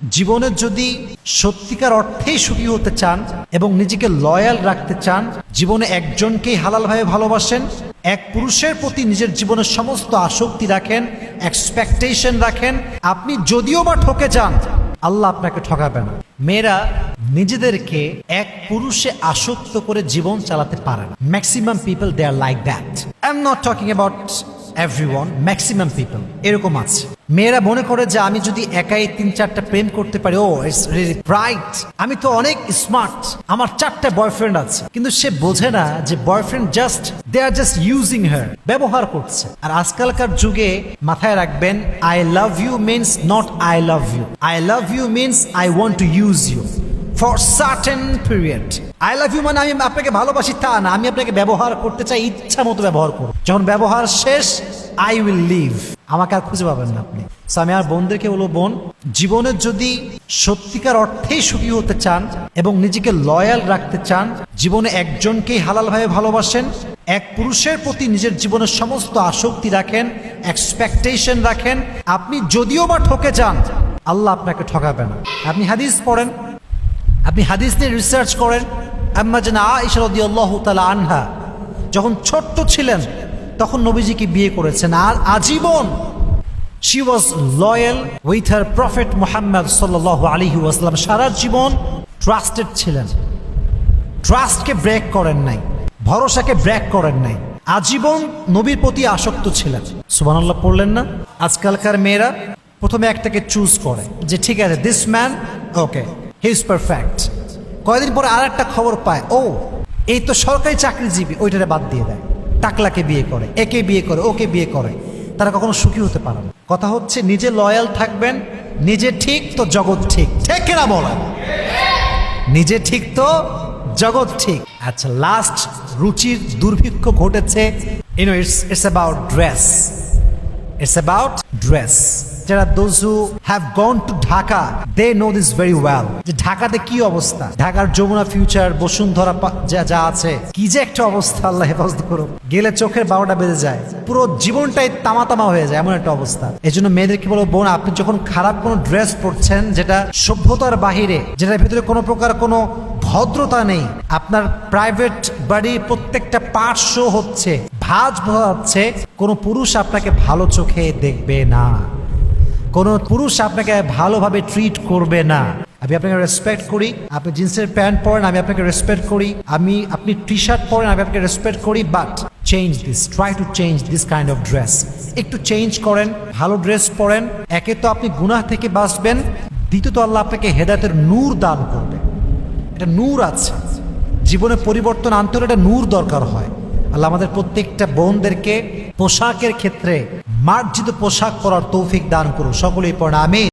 জীবনে যদি সত্যিকার অর্থেই সুখী হতে চান এবং নিজেকে লয়াল রাখতে চান, জীবনে একজনকেই হালালভাবে ভালোবাসেন, এক পুরুষের প্রতি নিজের জীবনের সমস্ত আসক্তি রাখেন এক্সপেকটেশন রাখেন, আপনি যদিও বা ঠকে যান, আল্লাহ আপনাকে ঠকাবে না। মেয়েরা নিজেদেরকে এক পুরুষে আসক্ত করে জীবন চালাতে পারে না। Maximum people they are like that I am not talking about everyone maximum people এরকম আছে। মেয়েরা মনে করে যে আমি যদি একাই তিন চারটা প্রেম করতে পারি, ও ইটস রিয়েলি আমি তো অনেক স্মার্ট আমার চারটা বয়ফ্রেন্ড আছে। কিন্তু সে বোঝে না যে boyfriend just they are just using her ব্যবহার করছে। আর আজকালকার যুগে মাথায় রাখবেন I love you means not I love you I love you means I want to use you for certain period I love you মানে আমি আপনাকে ভালোবাসি তা না। আমি আপনাকে ব্যবহার করতে চাই, ইচ্ছা মতো ব্যবহার করব। যখন ব্যবহার শেষ আই উইল লিভ আমাকে আর খুঁজে পাবেন না আপনি। আমি আর বোনদেরকে বলব, বোন, জীবনে যদি সত্যিকার অর্থেই সুখী হতে চান এবং নিজেকে লয়াল রাখতে চান, জীবনে একজনকেই হালালভাবে ভালোবাসেন, এক পুরুষের প্রতি নিজের জীবনের সমস্ত আসক্তি রাখেন এক্সপেকটেশন রাখেন, আপনি যদিও বা ঠকে যান, আল্লাহ আপনাকে ঠকাবে না। আপনি হাদিস পড়েন, আপনি হাদিস নিয়ে রিসার্চ করেন, আম্মা যেন আইসরদি আল্লাহ তালা আনহা, যখন ছোট্ট ছিলেন তখন নবীজিকে বিয়ে করেছেন। আর আজীবন she was loyal with her prophet Mohammad সাল্লাহ আলী ওয়াসলাম সারা জীবন ট্রাস্টেড ছিলেন। ট্রাস্টকে ব্রেক করেন নাই, ভরসাকে ব্রেক করেন নাই। আজীবন নবীর প্রতি আসক্ত ছিলেন। সুবহানাল্লাহ, পড়লেন না? আজকালকার মেয়েরা প্রথমে একটাকে চুজ করে যে, ঠিক আছে this man okay he is perfect কয়েকদিন পরে আর একটা খবর পায়, ও, এই তো সরকারি চাকরিজীবী, ওইটারে বাদ দিয়ে দেয়। টাকলাকে বিয়ে করে, একে বিয়ে করে, ওকে বিয়ে করে, তারা কখনো সুখী হতে পারে না। কথা হচ্ছে, নিজে লয়াল থাকবেন, নিজে ঠিক তো জগৎ ঠিক। ঠিক না বলেন? নিজে ঠিক তো জগৎ ঠিক। আচ্ছা লাস্ট রুচির দুর্ভিক্ষ ঘটেছে। You know it's it's about dress it's about dress যারা those who have gone to Dhaka they know this very well যে ঢাকাতে কি অবস্থা? ঢাকার যমুনা ফিউচার বসুন্ধরা যা যা আছে, কি যে একটা অবস্থা, আল্লাহ হেফাজত করুক। গেলে চোখের বারোটা বেজে যায়। পুরো জীবনটাই তামা তামা হয়ে যায়, এমন একটা অবস্থা। এই জন্য মেয়েদেরকে বলব বোন, আপনি যখন খারাপ কোনো ড্রেস পরছেন, যেটা সভ্যতার বাহিরে, যেটার ভিতরে কোনো প্রকার কোনো ভদ্রতা নেই, আপনার প্রাইভেট বাড়ির প্রত্যেকটা পার্ট শো হচ্ছে, ভাজ বোঝা যাচ্ছে কোনো পুরুষ আপনাকে ভালো চোখে দেখবে না। কোনো পুরুষ আপনাকে ভালোভাবে ট্রিট করবে না। আমি আপনাকে রেসপেক্ট করি, আপনি জিন্সের প্যান্ট পরেন, আমি আপনাকে রেসপেক্ট করি, আমি, আপনি টি শার্ট পরেন, আমি আপনাকে রেসপেক্ট করি but change this try to change this kind of dress একটু চেঞ্জ করেন, ভালো ড্রেস পরেন, একে তো আপনি গুনাহ থেকে বাঁচবেন, দ্বিতীয়ত আল্লাহ আপনাকে হেদায়তের নূর দান করবে। এটা নূর আছে। জীবনে পরিবর্তন আনতে হলে একটা নূর দরকার হয়। আল্লাহ আমাদের প্রত্যেকটা বোনদেরকে পোশাকের ক্ষেত্রে মার্জিত পোশাক পরার তৌফিক দান করুন। সকলেই পড়া আমি